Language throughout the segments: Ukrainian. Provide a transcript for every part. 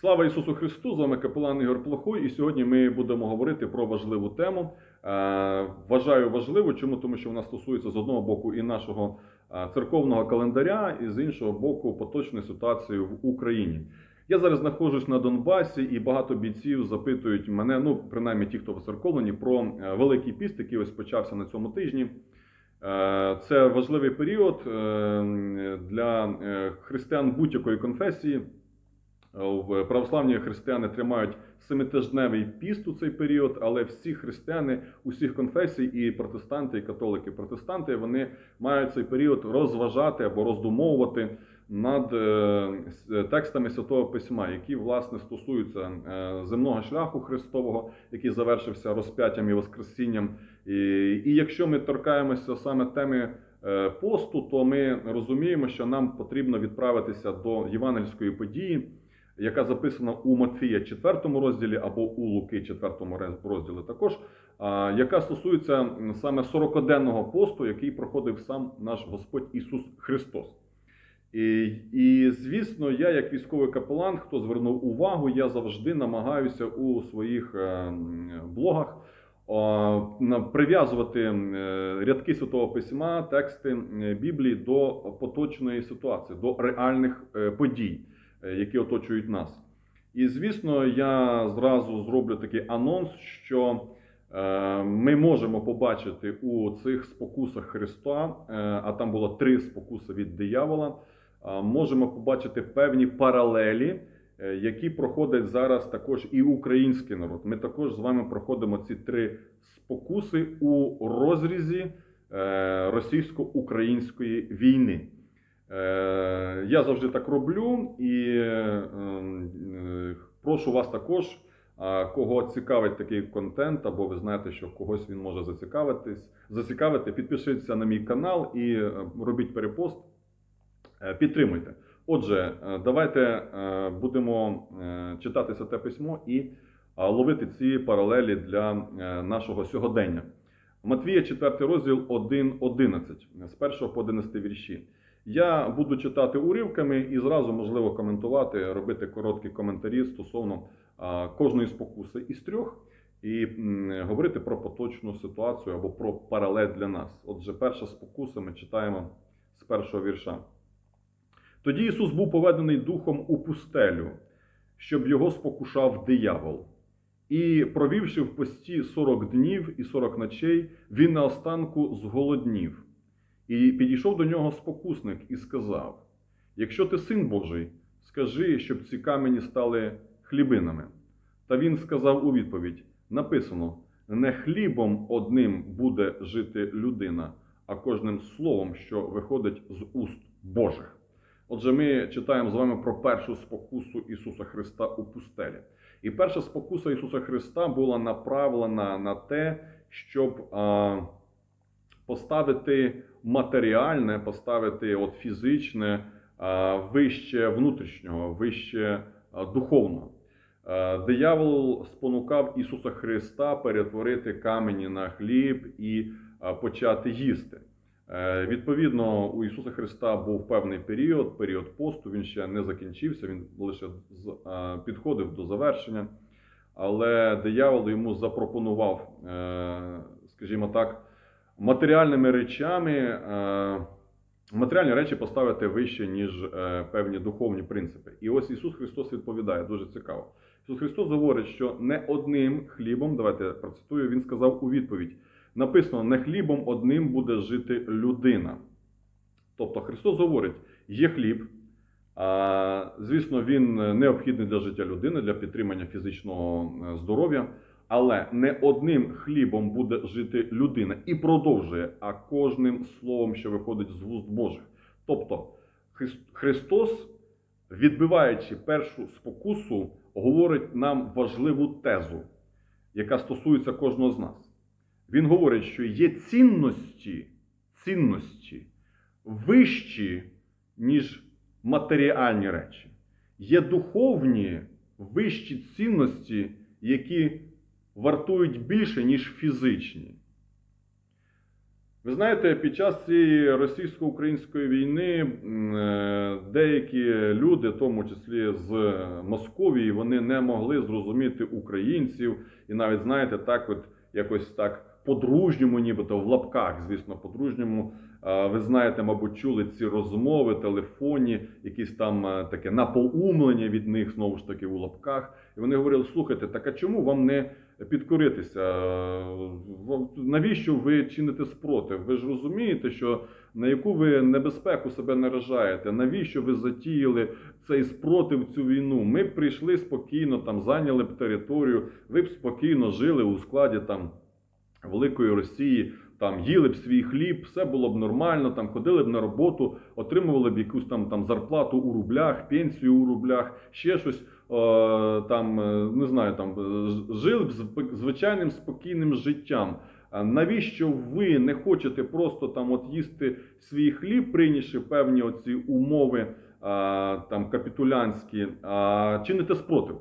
Слава Ісусу Христу! З вами капелан Ігор Плохой, і сьогодні ми будемо говорити про важливу тему. Е, Вважаю важливо, чому? Тому що вона стосується з одного боку і нашого е, церковного календаря, і з іншого боку поточної ситуації в Україні. Я зараз знаходжусь на Донбасі, і багато бійців запитують мене, ну принаймні ті, хто воцерковлені, про е, Великий піст, який ось почався на цьому тижні. Це важливий період для християн будь-якої конфесії. В православні християни тримають семитижневий піст у цей період, але всі християни усіх конфесій, і протестанти, і католики, протестанти, вони мають цей період розважати або роздумовувати над е, текстами Святого Письма, які власне стосуються е, земного шляху Христового, який завершився розп'яттям і воскресінням. І, і якщо ми торкаємося саме теми е, посту, то ми розуміємо, що нам потрібно відправитися до євангельської події яка записана у Матфія 4 розділі або у Луки 4 розділі також, яка стосується саме 40-денного посту, який проходив сам наш Господь Ісус Христос. І, і звісно, я, як військовий капелан, хто звернув увагу, я завжди намагаюся у своїх е, блогах прив'язувати е, рядки Святого Письма, тексти Біблії до поточної ситуації, до реальних е, подій які оточують нас. І звісно, я зразу зроблю такий анонс, що е, ми можемо побачити у цих спокусах Христа, е, а там було три спокуси від диявола. е, Можемо побачити певні паралелі, е, які проходять зараз також і український народ. Ми також з вами проходимо ці три спокуси у розрізі е, російсько-української війни. Е, Я завжди так роблю і е, е, прошу вас також, кого цікавить такий контент, або ви знаєте, що когось він може зацікавитись, зацікавити, підпишіться на мій канал і е, робіть перепост. Підтримуйте. Отже, давайте будемо е, читати святе письмо і ловити ці паралелі для нашого сьогодення. Матвія, 4 розділ 1.11, з 1 по 11 вірші. Я буду читати уривками і зразу можливо коментувати, робити короткі коментарі стосовно кожної спокуси із трьох, і говорити про поточну ситуацію або про паралель для нас. Отже, перша спокуса ми читаємо з першого вірша. Тоді Ісус був поведений духом у пустелю, щоб його спокушав диявол. І, провівши в пості 40 днів і 40 ночей, він наостанку зголоднів. І підійшов до нього спокусник і сказав: Якщо ти син Божий, скажи, щоб ці камені стали хлібинами. Та він сказав у відповідь: написано: не хлібом одним буде жити людина, а кожним словом, що виходить з уст Божих. Отже, ми читаємо з вами про першу спокусу Ісуса Христа у пустелі. І перша спокуса Ісуса Христа була направлена на те, щоб поставити матеріальне, поставити от фізичне вище внутрішнього, вище духовного. Е, Диявол спонукав Ісуса Христа перетворити камені на хліб і почати їсти. Е, Відповідно, у Ісуса Христа був певний період, період посту. Він ще не закінчився, він лише підходив до завершення. Але диявол йому запропонував, е, скажімо так, матеріальними речами, е, матеріальні речі поставити вище, ніж е, певні духовні принципи. І ось Ісус Христос відповідає дуже цікаво. Ісус Христос говорить, що не одним хлібом, давайте я процитую, Він сказав у відповідь: написано: не хлібом одним буде жити людина. Тобто Христос говорить, є хліб. Звісно, він необхідний для життя людини, для підтримання фізичного е, здоров'я, але не одним хлібом буде жити людина і продовжує, а кожним словом, що виходить з вуст Божих. Тобто Христос, відбиваючи першу спокусу, говорить нам важливу тезу, яка стосується кожного з нас. Він говорить, що є цінності, цінності вищі, ніж матеріальні речі. Є духовні вищі цінності, які вартують більше, ніж фізичні. Ви знаєте, під час цієї російсько-української війни е, деякі люди, в тому числі з Московії, вони не могли зрозуміти українців, і навіть знаєте, так, от якось так по-дружньому, нібито в лапках, звісно, по-дружньому. Ви знаєте, мабуть, чули ці розмови, телефонні, якісь там е, таке напоумлення від них, знову ж таки, у лапках. І вони говорили: слухайте, так а чому вам не підкоритися? Навіщо ви чините спротив? Ви ж розумієте, що на яку ви небезпеку себе наражаєте? Навіщо ви затіяли цей спротив цю війну? Ми б прийшли спокійно, там зайняли б територію, ви б спокійно жили у складі там великої Росії. Там їли б свій хліб, все було б нормально, там ходили б на роботу, отримували б якусь там, там зарплату у рублях, пенсію у рублях, ще щось. Е, там е, не знаю, там е, жили звичайним спокійним життям. Навіщо ви не хочете просто там от їсти свій хліб, прийнявши певні оці умови там капітулянські, а чините спротив?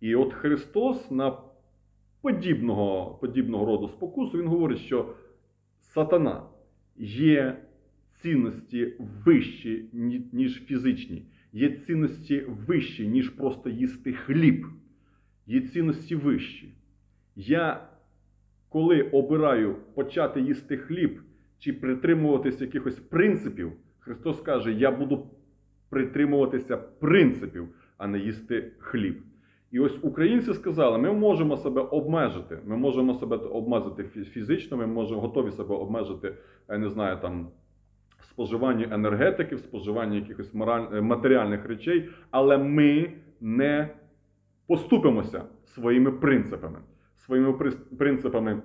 І от Христос на подібного, подібного роду спокусу він говорить, що сатана є цінності вищі, ніж фізичні, є цінності вищі, ніж просто їсти хліб. Є цінності вищі. Я, коли обираю почати їсти хліб чи притримуватися якихось принципів, Христос каже, я буду притримуватися принципів, а не їсти хліб. І ось українці сказали, ми можемо себе обмежити. Ми можемо себе обмежити фізично, ми можемо готові себе обмежити, я не знаю, там споживанні енергетики, в споживанні якихось мораль- е, матеріальних речей, але ми не поступимося своїми принципами, своїми принципами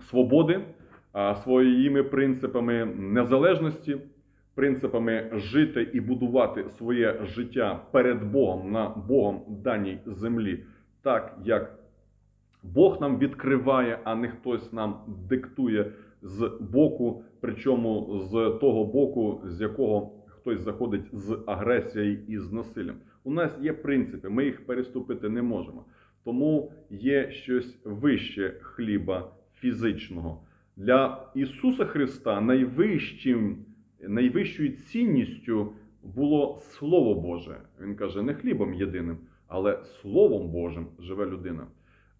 свободи, своїми принципами незалежності, принципами жити і будувати своє життя перед Богом на Богом даній землі, так як Бог нам відкриває, а не хтось нам диктує з боку, причому з того боку, з якого хтось заходить з агресією і з насиллям. У нас є принципи, ми їх переступити не можемо. Тому є щось вище хліба фізичного. Для Ісуса Христа найвищим, найвищою цінністю було Слово Боже. Він каже, не хлібом єдиним, але Словом Божим живе людина.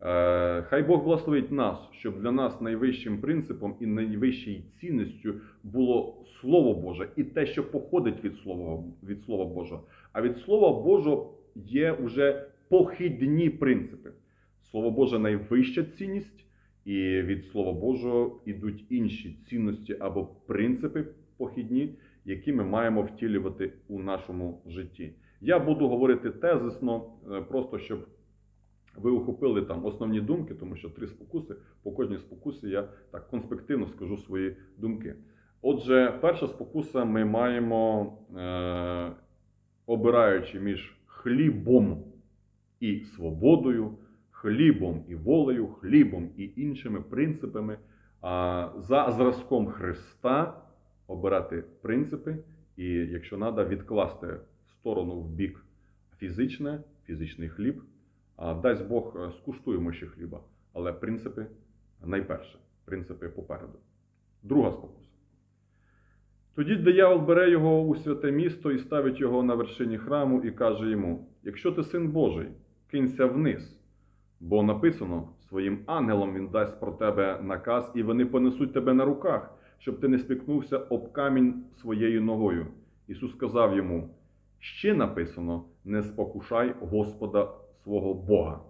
Е, Хай Бог благословить нас, щоб для нас найвищим принципом і найвищою цінністю було Слово Боже і те, що походить від Слова, від Слова Божого. А від Слова Божого є вже похідні принципи. Слово Боже найвища цінність, і від Слова Божого йдуть інші цінності або принципи похідні, які ми маємо втілювати у нашому житті. Я буду говорити тезисно, е, просто щоб ви ухопили там основні думки, тому що три спокуси. По кожній спокусі я так конспективно скажу свої думки. Отже, перша спокуса ми маємо, е, обираючи між хлібом і свободою, хлібом і волею, хлібом і іншими принципами, за зразком Христа обирати принципи, і, якщо треба, відкласти сторону в бік фізичне, фізичний хліб. Дасть Бог е, скуштуємо ще хліба, але принципи найперше, принципи попереду. Друга спокуса. Тоді диявол бере його у святе місто і ставить його на вершині храму і каже йому: Якщо ти син Божий, кинься вниз, бо написано своїм ангелам він дасть про тебе наказ, і вони понесуть тебе на руках, щоб ти не спікнувся об камінь своєю ногою. Ісус сказав йому: Ще написано: не спокушай Господа свого Бога.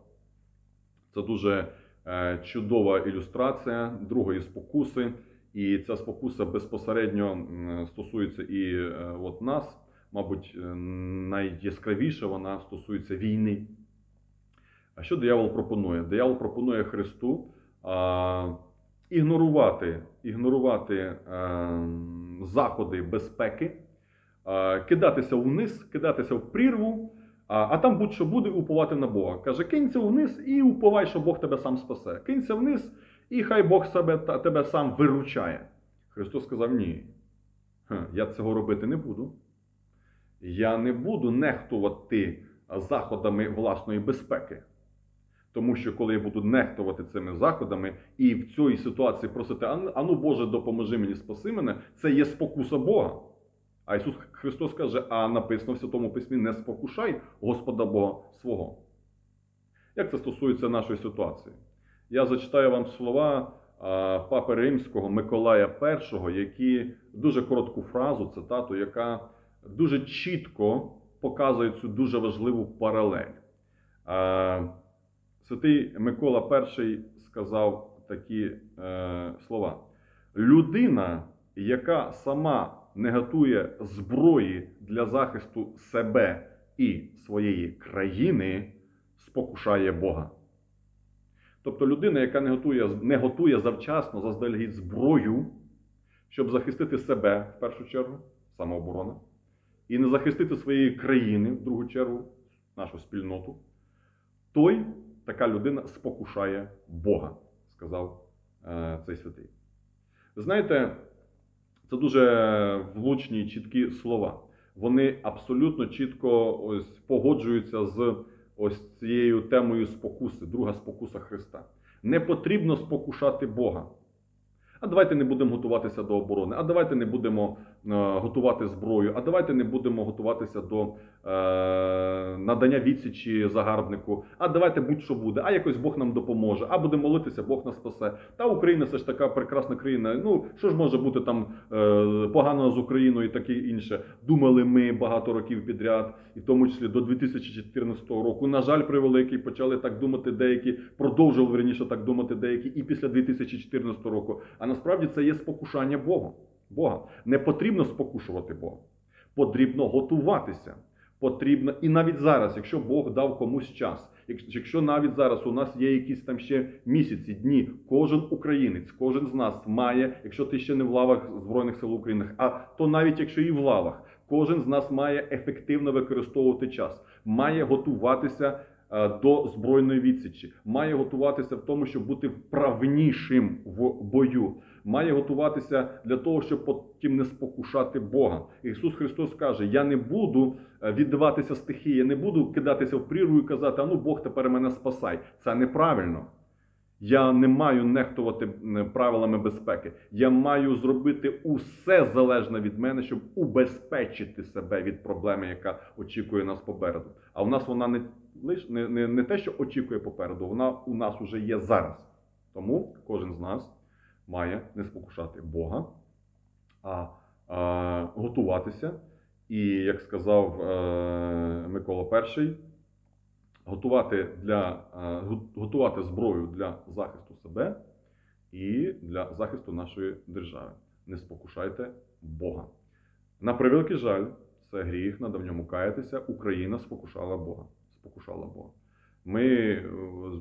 Це дуже е, чудова ілюстрація другої спокуси. І ця спокуса безпосередньо стосується і е, от нас. Мабуть, е, найяскравіше вона стосується війни. А що диявол пропонує? Диявол пропонує Христу а, ігнорувати, ігнорувати е, заходи безпеки, а, кидатися вниз, кидатися в прірву, а, а там будь-що буде, уповати на Бога. Каже, кинься вниз і уповай, що Бог тебе сам спасе. Кинься вниз, і хай Бог себе, та- тебе сам виручає. Христос сказав: ні. Я цього робити не буду. Я не буду нехтувати заходами власної безпеки. Тому що коли я буду нехтувати цими заходами і в цій ситуації просити, «А ну- а ну Боже, допоможи мені, спаси мене, це є спокуса Бога. А Ісус Христос каже: а написано в Святому Письмі: не спокушай Господа Бога свого. Як це стосується нашої ситуації? Я зачитаю вам слова Папи Римського Миколая І, які дуже коротку фразу, цитату, яка дуже чітко показує цю дуже важливу паралель. Святий Микола І сказав такі е, слова: людина, яка сама не готує зброї для захисту себе і своєї країни, спокушає Бога. Тобто людина, яка не готує, не готує завчасно заздалегідь зброю, щоб захистити себе в першу чергу, самооборона, і не захистити своєї країни в другу чергу, нашу спільноту, той така людина спокушає Бога, сказав е, цей святий. Ви знаєте, це дуже влучні чіткі слова. Вони абсолютно чітко ось погоджуються з ось цією темою спокуси, друга спокуса Христа. Не потрібно спокушати Бога. А давайте не будемо готуватися до оборони, а давайте не будемо е, готувати зброю, а давайте не будемо готуватися до е, надання відсічі загарбнику, а давайте будь-що буде, а якось Бог нам допоможе, а будемо молитися, Бог нас спасе. Та Україна це ж така прекрасна країна. Ну що ж може бути там е, погано з Україною і таке інше. Думали ми багато років підряд, і в тому числі до 2014 року. На жаль, превеликий почали так думати деякі, продовжували верніше так думати деякі і після 2014 року. Насправді це є спокушання Бога. Бога. Не потрібно спокушувати Бога. Потрібно готуватися. Потрібно, і навіть зараз, якщо Бог дав комусь час, якщо- навіть зараз у нас є якісь там ще місяці, дні, кожен українець, кожен з нас має, якщо ти ще не в лавах Збройних сил України, а то навіть якщо і в лавах, кожен з нас має ефективно використовувати час, має готуватися до збройної відсічі, має готуватися в тому, щоб бути вправнішим в бою, має готуватися для того, щоб потім не спокушати Бога. Ісус Христос каже: Я не буду е, віддаватися стихії, я не буду кидатися в прірву і казати, а ну Бог тепер мене спасай. Це неправильно. Я не маю нехтувати правилами безпеки. Я маю зробити усе залежне від мене, щоб убезпечити себе від проблеми, яка очікує нас попереду. А у нас вона не лиш не, не, не те, що очікує попереду, вона у нас уже є зараз. Тому кожен з нас має не спокушати Бога, а, а готуватися. І як сказав е, Микола І, готувати, для, е, готувати зброю для захисту себе і для захисту нашої держави. Не спокушайте Бога. На превеликий жаль, це гріх, надо в ньому каятися. Україна спокушала Бога. Спокушала Бога. Ми е,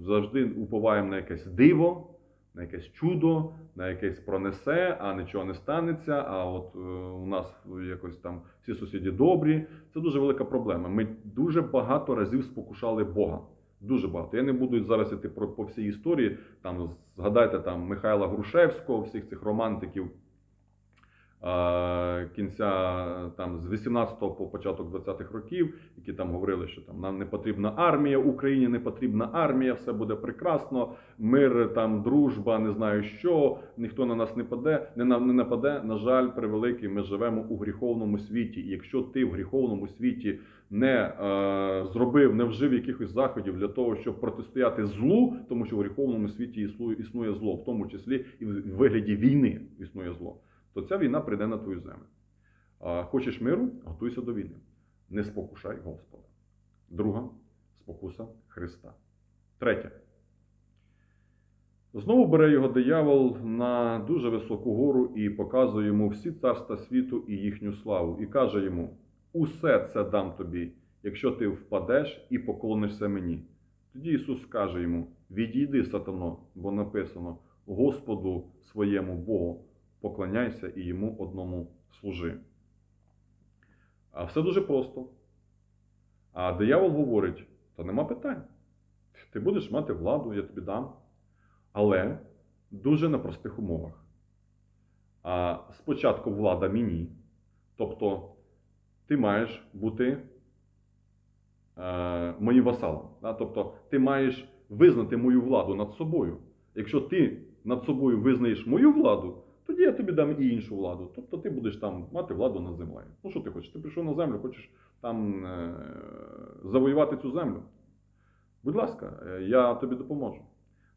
завжди уповаємо на якесь диво, на якесь чудо, на якесь пронесе, а нічого не станеться. А от е, у нас якось там всі сусіди добрі. Це дуже велика проблема. Ми дуже багато разів спокушали Бога. Дуже багато. Я не буду зараз іти по всій історії. Там згадайте там Михайла Грушевського, всіх цих романтиків кінця там з 18-го по початок 20-х років, які там говорили, що там нам не потрібна армія, Україні не потрібна армія, все буде прекрасно, мир, там дружба, не знаю що, ніхто на нас не паде, не на- не нападе. На жаль, превеликий, ми живемо у гріховному світі. І якщо ти в гріховному світі не е, зробив, не вжив якихось заходів для того, щоб протистояти злу, тому що в гріховному світі існує, існує зло, в тому числі і в вигляді війни існує зло, то ця війна прийде на твою землю. Хочеш миру, готуйся до війни. Не спокушай Господа. Друга спокуса Христа. Третє. Знову бере його диявол на дуже високу гору і показує йому всі царства світу і їхню славу, і каже йому: Усе це дам тобі, якщо ти впадеш і поклонишся мені. Тоді Ісус каже йому: Відійди, сатано, бо написано: Господу своєму Богу поклоняйся і йому одному служи. А все дуже просто. А диявол говорить: та нема питань. Ти будеш мати владу, я тобі дам. Але дуже на простих умовах. А спочатку влада мені. Тобто ти маєш бути е, моїм васалом. Да? Тобто ти маєш визнати мою владу над собою. Якщо ти над собою визнаєш мою владу, тоді я тобі дам і іншу владу. Тобто ти будеш там мати владу над землею. Ну що ти хочеш? Ти прийшов на землю, хочеш там е- завоювати цю землю. Будь ласка, е, я тобі допоможу.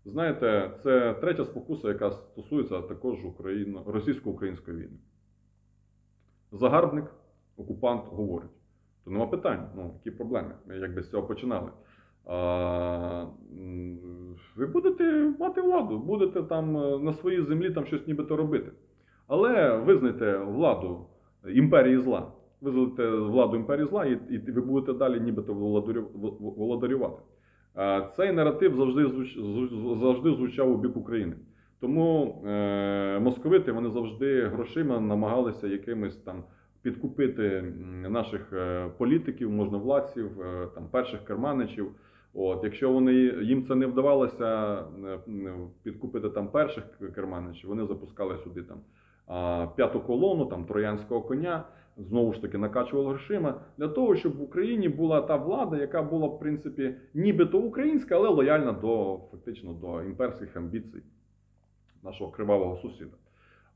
Знаєте, це третя спокуса, яка стосується також Україно- російсько-української війни. Загарбник, окупант говорить. То нема питань, ну, які проблеми, якби з цього починали. Ви будете мати владу, будете там е, на своїй землі там щось нібито робити. Але визнайте владу імперії зла. Визнайте владу імперії зла, і, і ви будете далі нібито володарю- володарювати. Цей наратив завжди, завжди звучав у бік України. Тому е, московити вони завжди грошима намагалися якимось там підкупити наших е, політиків, можновладців, е, там перших керманичів. От, якщо вони їм це не вдавалося е, підкупити там перших керманичів, вони запускали сюди там п'яту колону, там троянського коня, знову ж таки накачували грошима для того, щоб в Україні була та влада, яка була в принципі нібито українська, але лояльна до фактично до імперських амбіцій нашого кривавого сусіда.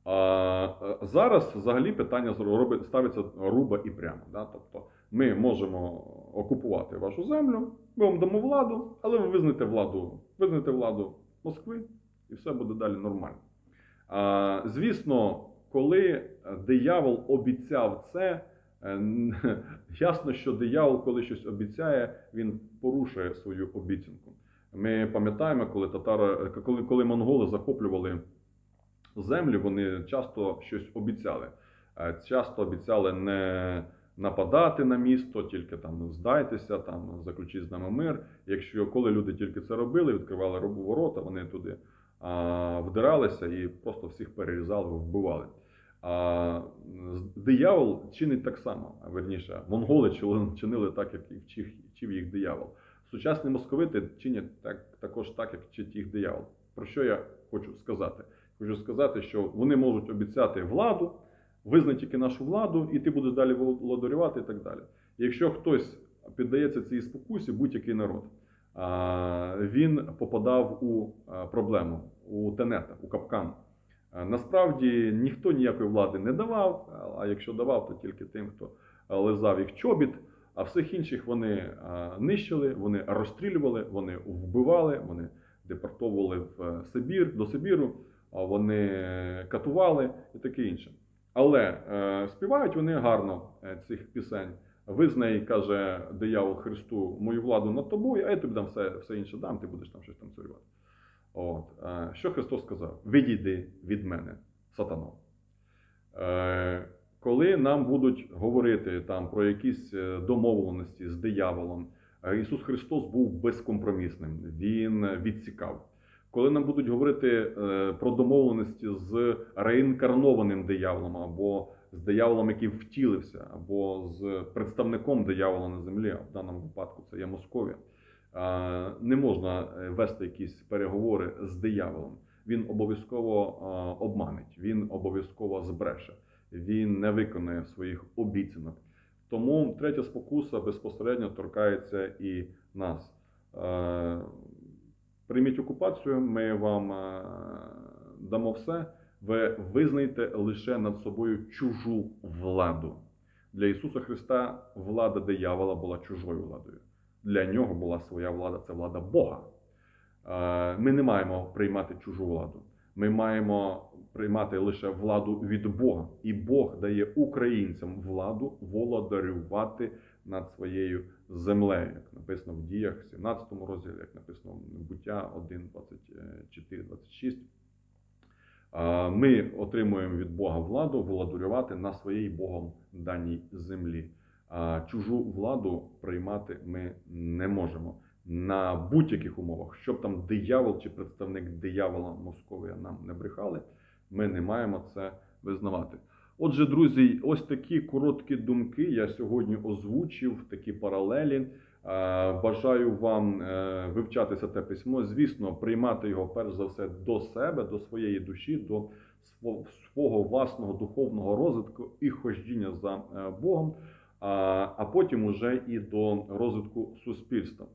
А е, зараз взагалі питання зробить- ставиться руба і прямо. Да? Тобто ми можемо окупувати вашу землю, ми вам дамо владу, але ви визнаєте владу, визнаєте владу Москви, і все буде далі нормально. А, звісно, коли диявол обіцяв це, е, ясно, що диявол, коли щось обіцяє, він порушує свою обіцянку. Ми пам'ятаємо, коли татари, коли, коли монголи захоплювали землі, вони часто щось обіцяли. Е, Часто обіцяли не нападати на місто, тільки там здайтеся, там заключіть з нами мир. Якщо коли люди тільки це робили, відкривали робу ворота, вони туди а, вдиралися і просто всіх перерізали, вбивали. А диявол чинить так само, верніше, монголи чинили так, як і вчив їх диявол. Сучасні московити чинять так, також так, як вчить їх диявол. Про що я хочу сказати? Хочу сказати, що вони можуть обіцяти владу, визнай тільки нашу владу, і ти будеш далі володарювати і так далі. Якщо хтось піддається цій спокусі, будь-який народ, він попадав у проблему, у тенета, у капкан. Насправді ніхто ніякої влади не давав, а якщо давав, то тільки тим, хто лизав їх чобіт, а всіх інших вони нищили, вони розстрілювали, вони вбивали, вони депортовували в Сибір, до Сибіру, вони катували і таке інше. Але е, співають вони гарно е, цих пісень. Визнай, каже диявол Христу, мою владу над тобою, а я тобі дам все, все інше дам, ти будеш там щось там царювати. От. Е, що Христос сказав? Відійди від мене, сатано. Е, коли нам будуть говорити там про якісь е, домовленості з дияволом, е, Ісус Христос був безкомпромісним, Він відсікав. Коли нам будуть говорити е, про домовленості з реінкарнованим дияволом, або з дияволом, який втілився, або з представником диявола на землі, в даному випадку це є Московія, е, не можна е, вести якісь переговори з дияволом. Він обов'язково обманить, він обов'язково збреше, він не виконає своїх обіцянок. Тому третя спокуса безпосередньо торкається і нас. Прийміть окупацію, ми вам е, дамо все. Ви визнаєте лише над собою чужу владу. Для Ісуса Христа влада диявола була чужою владою. Для нього була своя влада це влада Бога. Е, Ми не маємо приймати чужу владу. Ми маємо приймати лише владу від Бога. І Бог дає українцям владу володарювати над своєю землею, як написано в діях 17 розділі, як написано буття 1, 24, 26. Ми отримуємо від Бога владу володарювати на своїй Богом даній землі. А чужу владу приймати ми не можемо на будь-яких умовах, щоб там диявол чи представник диявола Московія нам не брехали, ми не маємо це визнавати. Отже, друзі, ось такі короткі думки я сьогодні озвучив, такі паралелі. Е, Бажаю вам е, вивчати те письмо. Звісно, приймати його перш за все до себе, до своєї душі, до свого власного духовного розвитку і ходжіння за е, Богом, а потім уже і до розвитку суспільства.